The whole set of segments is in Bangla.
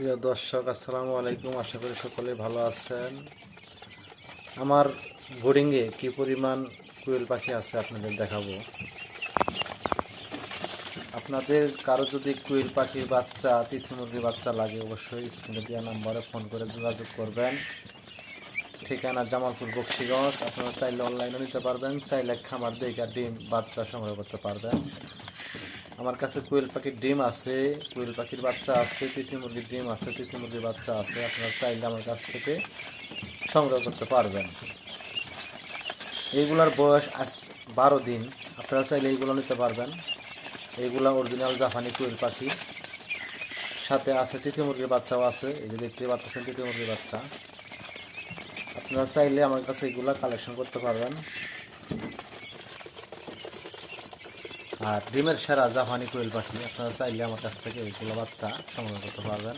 প্রিয় দর্শক, আসসালামু আলাইকুম। আশা করি সকলে ভালো আছেন। আমার বোরিংয়ে কি পরিমাণ কুয়েল পাখি আছে আপনাদের দেখাবো। আপনাদের কারও যদি কুয়েল পাখির বাচ্চা, তিথি বাচ্চা লাগে, অবশ্যই স্ক্রিনে দেওয়া নাম্বারে ফোন করে যোগাযোগ করবেন। ঠিকানা জামালপুর বক্সিগঞ্জ। আপনারা চাইলে অনলাইনে নিতে পারবেন, চাইলে খামার দেখে ডিম, বাচ্চা সংগ্রহ করতে পারবেন। আমার কাছে কোয়েল পাখির ডিম আছে, কোয়েল পাখির বাচ্চা আছে তিথি মুরগির ডিম আছে তিথি মুরগির বাচ্চা আছে, আপনারা চাইলে আমার কাছ থেকে সংগ্রহ করতে পারবেন। এইগুলার বয়স আজ বারো দিন, আপনারা চাইলে এইগুলো নিতে পারবেন। এইগুলা অরিজিনাল জাপানি কোয়েল পাখি। সাথে আছে তিথি মুরগির বাচ্চাও আছে, এই যে দেখতে পাচ্ছেন তিথি মুরগির বাচ্চা। আপনারা চাইলে আমার কাছে এগুলা কালেকশন করতে পারবেন। আর ডিমের সেরা জাপানি কোয়েল পাখি, আপনারা চাইলে আমার কাছ থেকে এইগুলো বাচ্চা সংগ্রহ করতে পারবেন।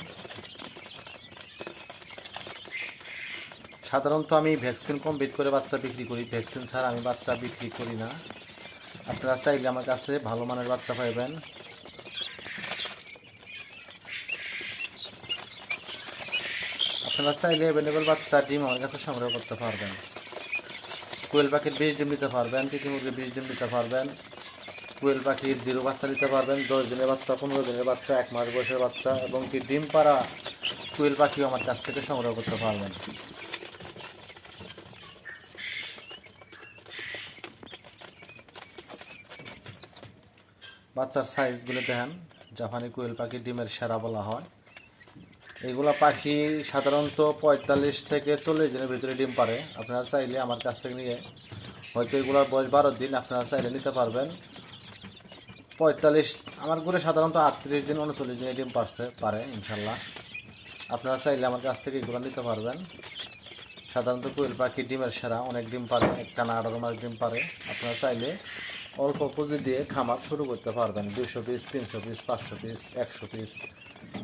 সাধারণত আমি ভ্যাকসিন কমপ্লিট করে বাচ্চা বিক্রি করি। ভ্যাকসিন ছাড়া আমি বাচ্চা বিক্রি করি না। আপনারা চাইলে আমার কাছে ভালো মানের বাচ্চা পাইবেন। আপনারা চাইলে অ্যাভেলেবেল বাচ্চা ডিম আমার কাছে সংগ্রহ করতে পারবেন। কোয়েল পাখির বীজ ডিম নিতে পারবেন তিতি মুরগির বীজ ডিম নিতে পারবেন। কোয়েল পাখির জিরো বাচ্চা নিতে পারবেন, দশ দিনের বাচ্চা, পনেরো দিনের বাচ্চা, এক মাস বয়সের বাচ্চা এবং কি ডিম পাড়া কোয়েল পাখিও আমার কাছ থেকে সংগ্রহ করতে পারবেন। বাচ্চার সাইজগুলো দেখেন, জাপানি কোয়েল পাখি ডিমের সেরা বলা হয়। এগুলা পাখি সাধারণত পঁয়তাল্লিশ থেকে চল্লিশ দিনের ভিতরে ডিম পারে আপনারা চাইলে আমার কাছ থেকে নিয়ে হয়তো এগুলোর বয়স বারো দিন আপনারা চাইলে নিতে পারবেন। পঁয়তাল্লিশ, আমার ঘুরে সাধারণত আটত্রিশ দিন, উনচল্লিশ দিনে ডিম পারতে পারে, ইনশাল্লাহ। আপনারা চাইলে আমার কাছ থেকে এগুলো নিতে পারবেন। সাধারণত কোয়েল পাখি ডিমের সেরা অনেক ডিম পারে একটা না আঠারো মাস ডিম পারে আপনারা চাইলে অল্প পুঁজি দিয়ে খামার শুরু করতে পারবেন। দুশো পিস, তিনশো পিস, পাঁচশো পিস, একশো পিস,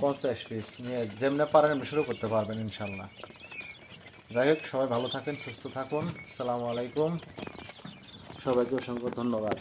পঞ্চাশ পিস নিয়ে যেমনি পারেন এমনি শুরু করতে পারবেন, ইনশাল্লাহ। যাই হোক, সবাই ভালো থাকেন, সুস্থ থাকুন। আসসালামু আলাইকুম। সবাইকে অসংখ্য ধন্যবাদ।